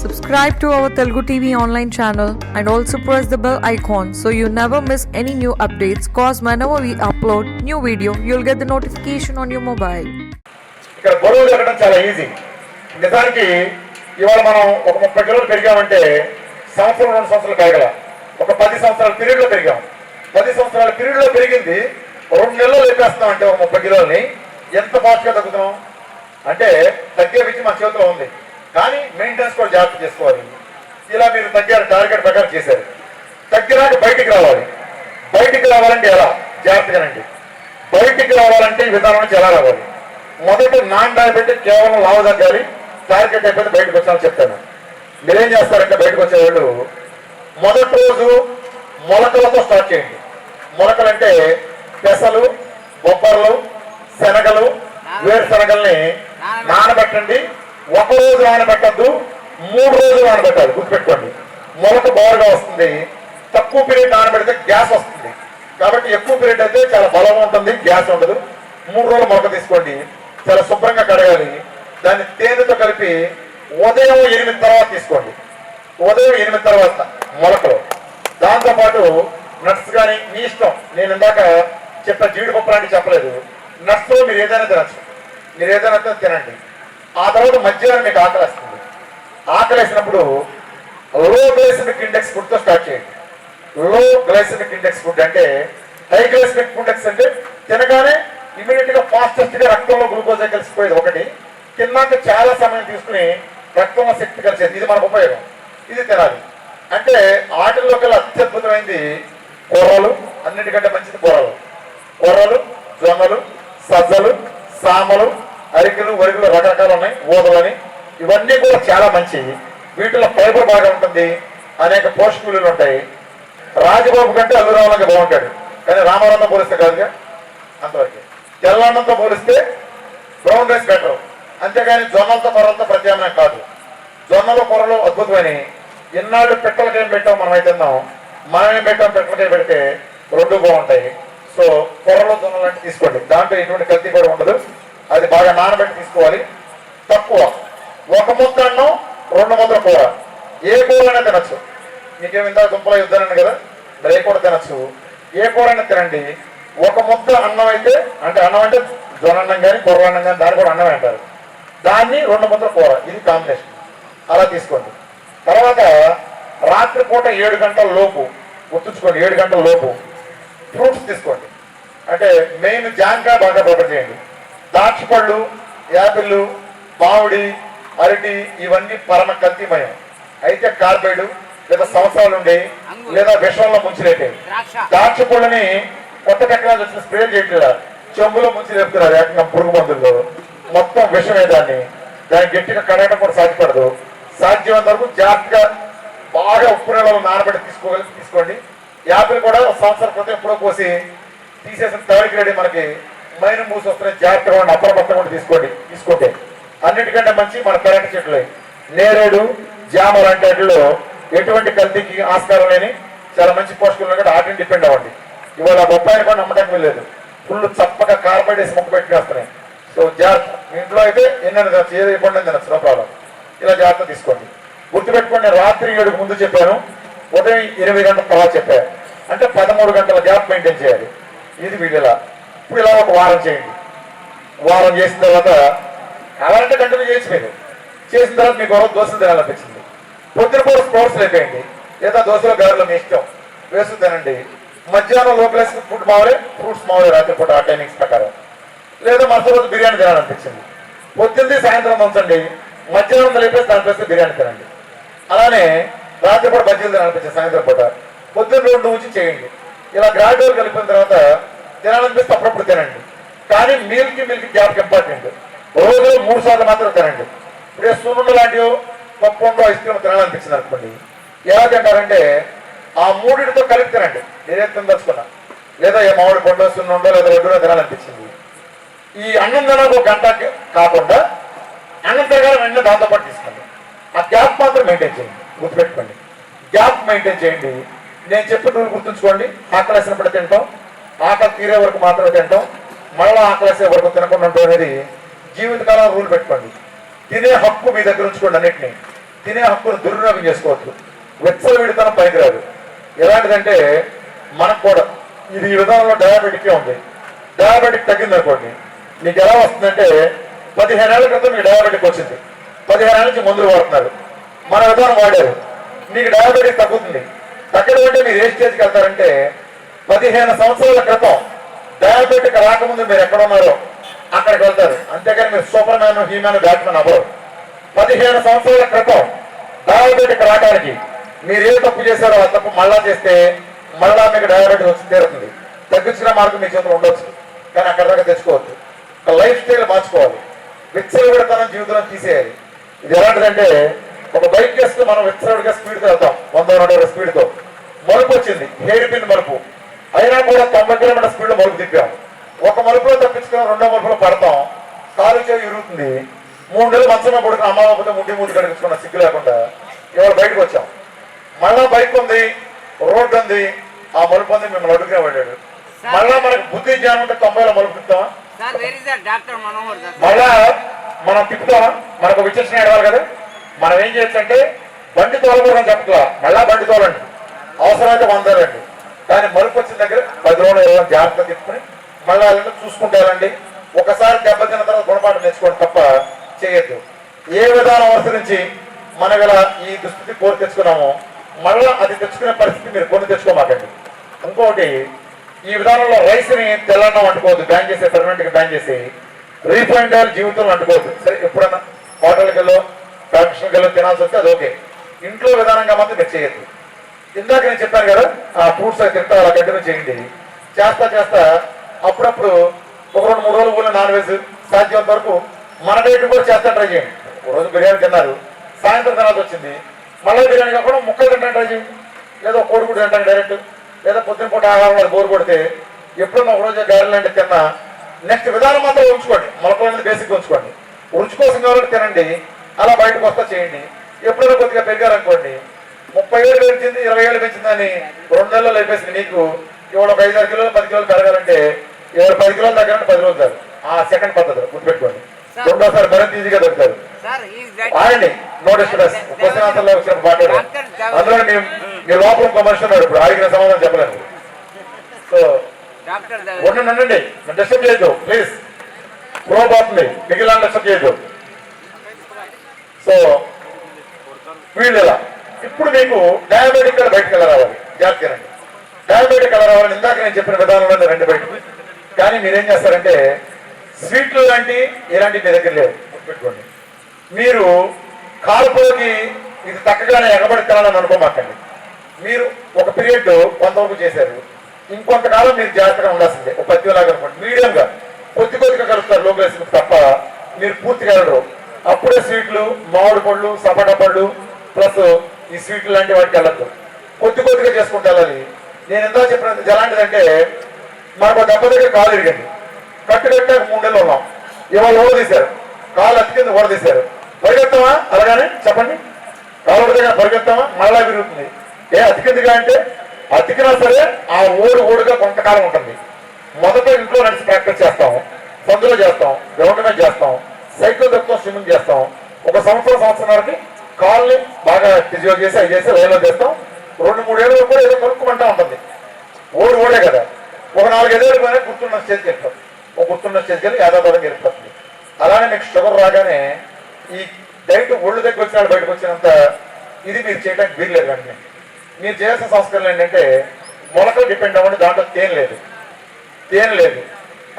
Subscribe to our Telugu TV online channel and also press the bell icon so you never miss any new updates. Cause whenever we upload new video, you'll get the notification on your mobile. ఇక్కడ బరువు తగ్గడం చాలా easy నిజానికి ఇవాళ మనం ఒక ముప్పై కిలోలు పెరిగామంటే సంవత్సరం రెండు సంవత్సరాలు పెరగల ఒక పది సంవత్సరాల పీరియడ్లో పెరిగాం పది సంవత్సరాల పీరియడ్లో పెరిగింది రెండు నెలలు లేపేస్తాం అంటే ఒక ముప్పై కిలోలని ఎంత ఫాస్ట్గా తగ్గుతున్నాం అంటే తగ్గే విషయం మన చేతిలో ఉంది కానీ మెయింటెనెన్స్ కూడా జాగ్రత్త చేసుకోవాలి. ఇలా మీరు తగ్గారు టార్గెట్ ప్రకారం చేశారు. తగ్గినాక బయటికి రావాలి. బయటికి రావాలంటే ఎలా? జాగ్రత్తగానండి బయటికి రావాలంటే ఈ విధానం నుంచి ఎలా రావాలి? మొదటి నాన్ డయాబెటిక్ కేవలం లావు తగ్గాలి టార్గెట్ అయిపోతే బయటకు వచ్చామని చెప్తాను. మీరేం చేస్తారంటే బయటకు వచ్చేవాళ్ళు మొదటి రోజు మొలకలతో స్టార్ట్ చేయండి. మొలకలంటే పెసలు బొబ్బర్లు శనగలు వేరుశనగల్ని నానబెట్టండి. ఒక రోజు నానబెట్టద్దు మూడు రోజులు నానబెట్టాలి గుర్తుపెట్టుకోండి. మొలక బారుగా వస్తుంది తక్కువ పీరియడ్ నానబెడితే గ్యాస్ వస్తుంది. కాబట్టి ఎక్కువ పీరియడ్ అయితే చాలా బలం ఉంటుంది గ్యాస్ ఉండదు. మూడు రోజులు మొలక తీసుకోండి. చాలా శుభ్రంగా కడగాలి. దాన్ని తేనెతో కలిపి ఉదయం ఎనిమిది తర్వాత తీసుకోండి. ఉదయం ఎనిమిది తర్వాత మొలకలు. దాంతోపాటు నట్స్ కానీ మీ ఇష్టం. నేను ఇందాక చెప్ప జీడిపప్పు లాంటివి చెప్పలేదు. నట్స్లో మీరు ఏదైనా తినచ్చు. మీరు ఏదైనా తినండి. ఆ తర్వాత మధ్యాహ్నం మీకు ఆకలి వస్తుంది. ఆకలి వేసినప్పుడు లో గ్లైసమిక్ ఇండెక్స్ ఫుడ్తో స్టార్ట్ చేయండి. లో గ్లైసమిక్ ఇండెక్స్ ఫుడ్ అంటే హై గ్లైసమిక్ ఇండెక్స్ అంటే తినగానే ఇమీడియట్గా ఫాస్టెస్ట్గా రక్తంలో గ్లూకోజ్ కలిసిపోయేది ఒకటి. తిన్నాక చాలా సమయం తీసుకుని రక్తంలో శక్తి కలిసేది. ఇది మనకు ఉపయోగం. ఇది తినాలి. అంటే ఆటల్లో కల్లా అత్యద్భుతమైంది కూరలు. అన్నిటికంటే మంచిది కూరలు. కూరలు జొన్నలు సజ్జలు సామలు అరికలు వరికలు రకరకాలు ఉన్నాయి ఊదలని. ఇవన్నీ కూడా చాలా మంచివి. వీటిలో ఫైబర్ బాగా ఉంటుంది. అనేక పోషక విలువలు ఉంటాయి. రాజబాబు కంటే అల్లురావులంగా బాగుంటాడు. కానీ రామారావుతో పోలిస్తే కాదుగా? అంతవరకు. తెల్లన్నంతో పోలిస్తే బ్రౌన్ రైస్ బెటర్ అంతేగాని జొన్నలతో కొరలతో ప్రత్యామ్నాయం కాదు. జొన్నలు కొరలు అద్భుతమని ఇన్నాళ్ళు పెట్టలకేం పెట్టాం మనం అయితే తిన్నాం. మనం ఏం పెట్టాం పెట్టలకే పెడితే రెండు బాగుంటాయి. సో కొరలు జొన్నలు అంటే తీసుకోండి. దాంట్లో ఎటువంటి కల్తీ కూడా ఉండదు. అది బాగా నానబెట్టి తీసుకోవాలి. తక్కువ. ఒక ముద్ద అన్నం రెండు ముద్దల కూర. ఏ కూరైనా తినచ్చు. మీకేమి ఇందాక దుంపల యుద్ధాన్ని కదా? మరి ఏ కూర తినచ్చు? ఏ కూరైనా తినండి. ఒక ముద్ద అన్నం అయితే అంటే అన్నం అంటే జొన్నన్నం కానీ కూర అన్నం కానీ దాన్ని కూడా అన్నమే అంటారు. దాన్ని రెండు ముద్దల కూర. ఇది కాంబినేషన్ అలా తీసుకోండి. తర్వాత రాత్రిపూట ఏడు గంటల లోపు గుర్తుంచుకోండి ఏడు గంటల లోపు ఫ్రూట్స్ తీసుకోండి. అంటే మెయిన్ జాంకాయ బాగా ప్రిపేర్ చేయండి. ద్రాక్ష పళ్ళు యాపిళ్ళు మామిడి అరటి ఇవన్నీ పరమ కల్తీమయం. అయితే కార్బైడ్ లేదా సంవత్సరాలు ఉండే లేదా విషంలో ద్రాక్ష. ద్రాక్ష పళ్ళని కొత్త టెక్నాలజీ వచ్చిన స్ప్రే చేయట్లేదు. చెంబులో ముంచి లేపుతున్నారు ఏకంగా పురుగు మందుల్లో. మొత్తం విషమే దాన్ని? దాన్ని గట్టిగా కడగడం కూడా సాధ్యపడదు. సాధ్యమైనంత వరకు జాగ్రత్తగా బాగా ఉప్పు నీళ్ళలో నానబెట్టి తీసుకోగలి తీసుకోండి. యాపిల్ కూడా సంవత్సరం క్రితం ఎప్పుడో కోసి తీసేసిన థర్డ్ గ్రేడ్ మనకి మైన మూసి వస్తున్నాయి జాగ్రత్తగా ఉండి తీసుకోండి తీసుకుంటే అన్నిటికంటే మంచి మన కరెంట్ చెట్లు నేరేడు జామ లాంటి వాటిలో ఎటువంటి కల్తీకి ఆస్కారం లేని చాలా మంచి పోషకులు కూడా వాటిని డిపెండ్ అవ్వండి. ఇవాళ బొప్పాయిని కూడా నమ్మడానికి లేదు ఫుల్ చప్పగా కార్బైడేసి మొక్క పెట్టుకేస్తున్నాయి సో జాగ్రత్త. మీ ఇంట్లో అయితే ఎన్నైనా తినచ్చు ఏది ఇవ్వండి తినచ్చు నో ప్రాబ్లం. ఇలా జాగ్రత్త తీసుకోండి. గుర్తుపెట్టుకోండి రాత్రి ఏడుకు ముందు చెప్పాను ఉదయం ఇరవై గంటల తర్వాత చెప్పాను. అంటే పదమూడు గంటల గ్యాప్ మెయింటైన్ చేయాలి. ఇది వీళ్ళలా ఇప్పుడు ఇలా ఒక వారం చేయండి. వారం చేసిన తర్వాత అలాంటి కంటిన్యూ చేసి మీరు. చేసిన తర్వాత మీకు ఒక దోశలు తినాలనిపించింది. పొద్దున పూట స్పోర్ట్స్ అయిపోయింది. లేదా దోశలు గారెలు మీ ఇష్టం. వేసు తినండి. మధ్యాహ్నం లోపల ఫుడ్ మావలే ఫ్రూట్స్ మావలే రాత్రిపూట ఆ టైమింగ్స్ ప్రకారం. లేదా మరుసటి రోజు బిర్యానీ తినాలనిపించింది. పొద్దున్నది సాయంత్రం ఉంచండి. మధ్యాహ్నం లేపేసి దాంట్లో బిర్యానీ తినండి. అలానే రాత్రిపూట బజ్జీలు తినాలనిపించింది సాయంత్రం పూట. పొద్దున్న రోడ్డు ఉంచి చేయండి. ఇలా గ్రాడ్యువల్ కలిపిన తర్వాత తినాలనిపిస్తే అప్పుడప్పుడు తినండి. కానీ మీల్కి మిల్క్ గ్యాప్ ఇంపార్టెంట్. రోజులో మూడు సార్లు మాత్రం తినండి. ఇప్పుడు సున్నుండ లాంటివి పప్పు ఐస్ క్రీమ్ తినాలనిపించింది అనుకోండి. ఎలా తింటారంటే ఆ మూడింటితో కలిపి తినండి. నేనేం తినదలుచుకున్నా లేదా ఏ మామిడి పండు సున్నుండో లేదా రెడ్డులో తినాలనిపించింది. ఈ అన్నం తినక ఒక గంట కాకుండా అన్నం తిరగాలి వెంటనే దాంతో పాటు తీసుకోండి. ఆ గ్యాప్ మాత్రం మెయింటైన్ చేయండి. గుర్తుపెట్టుకోండి. గ్యాప్ మెయింటైన్ చేయండి. నేను చెప్పిన రూల్ గుర్తుంచుకోండి. ఆకలి వేసినప్పుడు తింటాం. ఆకలి తీరే వరకు మాత్రమే తింటాం. మళ్ళీ ఆకలిసే వరకు తినకుండా అనేది జీవితకాలం రూల్ పెట్టుకోండి. తినే హక్కు మీ దగ్గర ఉంచుకోండి అన్నింటినీ. తినే హక్కును దుర్వినియోగం చేసుకోవచ్చు వెచ్చల విడితనం పనికిరాదు ఎలాంటిదంటే మనకు కూడా ఇది ఈ విధానంలో డయాబెటిక్కే ఉంది. డయాబెటిక్ తగ్గిందనుకోండి. నీకు ఎలా వస్తుందంటే పదిహేను ఏళ్ళ క్రితం మీకు డయాబెటిక్ వచ్చింది. పదిహేను ఏళ్ళ నుంచి మందులు వాడుతున్నారు. మన విధానం వాడారు. మీకు డయాబెటిక్ తగ్గుతుంది. తగ్గడం అంటే మీరు ఏ స్టేజ్కి వెళ్తారంటే పదిహేను సంవత్సరాల క్రితం డయాబెటిక్ రాకముందు మీరు ఎక్కడ ఉన్నారో అక్కడికి వెళ్తారు. అంతేకాని మీరు సూపర్ మ్యాన్ హీమాన్ బ్యాట్మెన్ అవ్వరు. పదిహేను సంవత్సరాల క్రితం డయాబెటిక్ రావడానికి మీరు ఏ తప్పు చేశారో ఆ తప్పు మళ్ళా చేస్తే మళ్ళా మీకు డయాబెటిక్ వచ్చి తీరుతుంది. తగ్గించిన మార్గం మీ చేతిలో ఉండొచ్చు. కానీ అక్కడ దాకా తెచ్చుకోవద్దు. ఒక లైఫ్ స్టైల్ మార్చుకోవాలి. విచ్చలవిడతనం జీవితంలో తీసేయాలి. ఇది ఎలాంటిదంటే ఒక బైక్ చేస్తూ మనం విచ్చలవిడిగా స్పీడ్తో వెళ్తాం. వంద రెండు స్పీడ్తో. మలుపు వచ్చింది. హెయిర్ పిన్ మలుపు. అయినా కూడా తొంభై కిలోమీటర్ స్పీడ్లో మలుపు తిప్పాం ఒక మలుపులో తప్పించుకుని రెండో మలుపులో పడతాం. కాలు చేయి ఇరుగుతుంది. మూడు నెలలు మంచమే పడుకుని అమ్మాకపోతే ముడ్డి మూడు కడిగించుకున్న సిగ్గు లేకుండా ఇవాళ బయటకు వచ్చాం. మళ్ళా బైక్ ఉంది రోడ్డు ఉంది. ఆ మలుపు ఉంది మిమ్మల్ని అడుగునే పడ్డాడు. మళ్ళా మనకు బుద్ధి జ్ఞానం ఉంటే తొంభైలో మలుపు తిప్పుతామా? Sir where is that doctor Manohar sir. మళ్ళా మనం తిప్పుతామా? మనకు విచక్షణ ఏడవాలి కదా? మనం ఏం చేయొచ్చు అంటే బండి తోలకూడదని చెప్పట్లా మళ్ళా బండి తోలండి. అవసరమైతే వందలండి కానీ మలుపు వచ్చిన దగ్గర పది రోజులు ఏదైనా జాగ్రత్త తిప్పుకొని మళ్ళీ వాళ్ళని చూసుకుంటారండి. ఒకసారి దెబ్బతిన్న తర్వాత గుణపాఠం నేర్చుకోండి తప్ప చేయొద్దు. ఏ విధానం అనుసరించి మన ఈ దుస్థితి కోరి తెచ్చుకున్నామో మళ్ళా అది తెచ్చుకునే పరిస్థితి మీరు కొని తెచ్చుకోమాకండి. ఇంకోటి ఈ విధానంలో రైస్ని తెల్లన్నం అంటుకోవద్దు బ్యాన్ చేసి పర్మనెంట్గా బ్యాన్ చేసి రీఫైండ్ ఆయిల్ జీవితంలో అంటుకోవద్దు సరే ఎప్పుడన్నా హోటల్కి వెళ్ళో వెళ్ళో తినాల్సి వస్తే అది ఓకే. ఇంట్లో విధానంగా మాత్రం మీరు చేయొద్దు. ఇందాక నేను చెప్పాను కదా ఆ ఫ్రూట్స్ అవి తింటా అలా కంటిన్యూ చేయండి. చేస్తా చేస్తా అప్పుడప్పుడు ఒక రెండు మూడు రోజులు కూడా నాన్ వెజ్ సాధ్యమంత వరకు మన డైట్ కూడా చేస్తా ట్రై చేయండి. ఒక రోజు బిర్యానీ తిన్నారు సాయంత్రం తర్వాత వచ్చింది. మళ్ళీ బిర్యానీ కాకుండా ముక్కలు తింటాను ట్రై చేయండి. లేదా కోడిగుడు తింటాను డైరెక్ట్ లేదా పొద్దున పూట ఆహారం అది బోరు కొడితే ఎప్పుడన్నా ఒక రోజు గారెలు అంటే తిన్నా నెక్స్ట్ విధానం మాత్రం ఉంచుకోండి. మొలకలు అనేది బేసిక్ ఉంచుకోండి. రుచి కోసం కావాలంటే తినండి. అలా బయటకు వస్తా చేయండి. ఎప్పుడైనా కొద్దిగా పెరిగారనుకోండి ముప్పై ఏళ్ళు పెంచింది ఇరవై ఏళ్ళు పెంచిందని రెండు నెలలు అయిపోయింది నీకు. ఇవాళ ఒక ఐదారు కిలోలు పది కిలోలు పెరగాలంటే ఇవాళ పది కిలోలు తగ్గాలంటే పది రోజులు. ఆ సెకండ్ పద్ధతి గుర్తుపెట్టుకోండి. రెండోసారి మరింత ఈజీగా దొరుకుతారు. సార్ ఈజ్ దట్ ఆగండి. నో డిస్టర్బెన్స్ క్వశ్చన్ ఆన్సర్లో వచ్చినప్పుడు మాట్లాడారు అందులో మీ మీ లోపల ఇంకో మనిషి ఉన్నాడు ఇప్పుడు. ఆగిన సమాధానం చెప్పలేను సో ఉండండి డిస్టర్బ్ చేయొద్దు. ప్లీజ్ ప్రో బాగుంది మిగిలిన డిస్టర్బ్ చేయొద్దు. సో వీళ్ళు ఇలా ఇప్పుడు మీకు డయాబెటిక్ కూడా బయటకు అవ్వాలి రావాలి జాగ్రత్త డయాబెటిక్ కలర్ రావాలని ఇందాక నేను చెప్పిన విధానంలో రెండు బయటకు. కానీ మీరేం చేస్తారంటే స్వీట్లు లాంటి ఇలాంటి మీ దగ్గర లేవు. గుర్తుపెట్టుకోండి. మీరు కాల్పులకి ఇది తక్కగానే ఎగబడి తినాలని అనుకోమాకండి. మీరు ఒక పీరియడ్ కొంతవరకు చేశారు. ఇంకొంతకాలం మీరు జాగ్రత్తగా ఉండాల్సిందే. ఒక పద్యంలాగా అనుకోండి. మీడియంగా కొద్ది కొద్దిగా కలుపుతారు లోకేషన్ తప్ప మీరు పూర్తిగా వెళ్ళరు. అప్పుడే స్వీట్లు మామిడి పళ్ళు సపోటా పళ్ళు ప్లస్ ఈ స్వీట్లు లాంటి వాటికి వెళ్ళద్దు. కొద్ది కొద్దిగా చేసుకుంటూ వెళ్ళాలి. నేను ఎంతో చెప్పిన ఎలాంటిదంటే మనకు దెబ్బ దగ్గర కాలు ఇరిగింది కట్టు కట్టాక మూడు నెలలు ఉన్నాం. ఇవాళ ఓడ తీశారు? కాలు అతికింది ఓడ తీశారు? పరిగెత్తామా? అలాగానే చెప్పండి. కాలు దగ్గర పరిగెత్తామా? మళ్ళా విరుగుతుంది. ఏ అతికిందిగా అంటే అతికినా సరే ఆ ఓడి ఓడిగా కొంతకాలం ఉంటుంది. మొదట ఇంట్లో నడిచి ప్రాక్టీస్ చేస్తాం. సందులో చేస్తాం. గ్రౌండ్ మీద చేస్తాం. సైకిల్ తక్కువ స్విమ్మింగ్ చేస్తాం. ఒక సంవత్సరం సంవత్సరానికి కాల్ని బాగా ఫిజియో చేసి అవి చేసి లైన్లో చేస్తాం. రెండు మూడు ఏళ్ళు కూడా ఏదో కొనుక్కోమంటా ఉంటుంది. ఓడి ఓడే కదా. ఒక నాలుగు ఎదేళ్ళు గుర్తున్న స్టేజ్కి వెళ్తాం. ఒక గుర్తున్న స్టేజ్కి వెళ్ళి యాదాపరంగా వెళ్ళిపోతుంది అలానే మీకు షుగర్ రాగానే ఈ డైరెక్ట్ ఒళ్ళు దగ్గర వచ్చిన బయటకు వచ్చినంత ఇది మీరు చేయడానికి వీల్లేదు కానీ మీరు చేయాల్సిన సంస్కరణ ఏంటంటే మొలకలు డిపెండ్ అవ్వండి దాంట్లో తేనె లేదు. తేనె లేదు.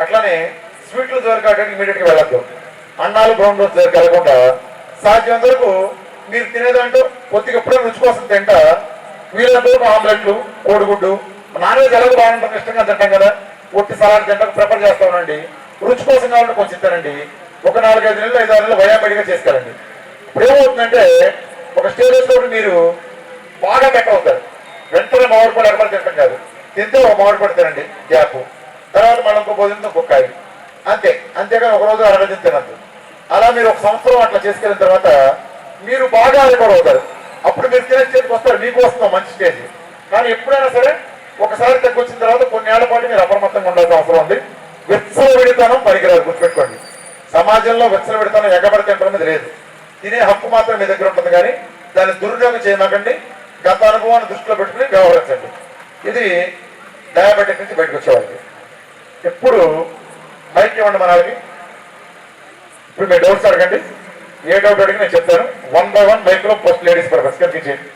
అట్లానే స్వీట్లు దొరకడానికి ఇమీడియట్గా వెళ్ళద్దు. అన్నాలు బ్రౌన్ రోజు దగ్గరికి వెళ్ళకుండా వరకు మీరు తినేదాంట్లో కొద్దిగా ఎప్పుడైనా రుచి కోసం తింటా. వీళ్ళంత వరకు ఆమ్లెట్లు కోడిగుడ్డు నాన్ వెజ్ ఎలాగో బాగుంటుంది ఇష్టంగా తింటాం కదా. ఒట్టి సలాడ్ తింటాం ప్రిఫర్ చేస్తామండి. రుచి కోసం కావాలంటే కొంచెం తినండి ఒక నాలుగైదు నెలలు ఐదు ఆరు నెలలు వయాబడిగా చేసుకెళ్ళండి ఇప్పుడు ఏమవుతుందంటే ఒక స్టేజెస్ వచ్చినప్పుడు మీరు బాగా బెట్ట అవుతారు. వెంటనే మామిడి పడి ఎక్కడ తింటాం కాదు. తింటే ఒక మామిడి పడి తినండి గ్యాప్. తర్వాత మళ్ళీ ఇంకో భోజనం కుక్కాయి అంతే. అంతేగాని ఒక రోజు అరవై తినద్దు. అలా మీరు ఒక సంవత్సరం అట్లా చేసుకెళ్ళిన తర్వాత మీరు బాగా రికవర్ అవుతారు. అప్పుడు మీరు తినే స్టేజ్కి వస్తారు. మీకు వస్తున్నాం మంచి స్టేజ్. కానీ ఎప్పుడైనా సరే ఒకసారి తగ్గొచ్చిన తర్వాత కొన్నేళ్ళ పాటు మీరు అప్రమత్తంగా ఉండాల్సిన అవసరం ఉంది. విత్సల విడితనం పనికిరాదు గుర్తుపెట్టుకోండి. సమాజంలో విత్సల విడితనం ఎగబడితే మీద లేదు. తినే హక్కు మాత్రం మీ దగ్గర ఉంటుంది కానీ దాన్ని దుర్వినియోగం చేయమాకండి. గత అనుభవాన్ని దృష్టిలో పెట్టుకుని వ్యవహరించండి. ఇది డయాబెటిక్ నుంచి బయటకు వచ్చేవాళ్ళకి ఎప్పుడు మైక్ ఇవ్వండి మనకి ఇప్పుడు మీరు డోర్స్ అడగండి. ఏ డౌట్ అడిగి నేను చెప్తాను one by one micro first ladies purpose కనిపించేయండి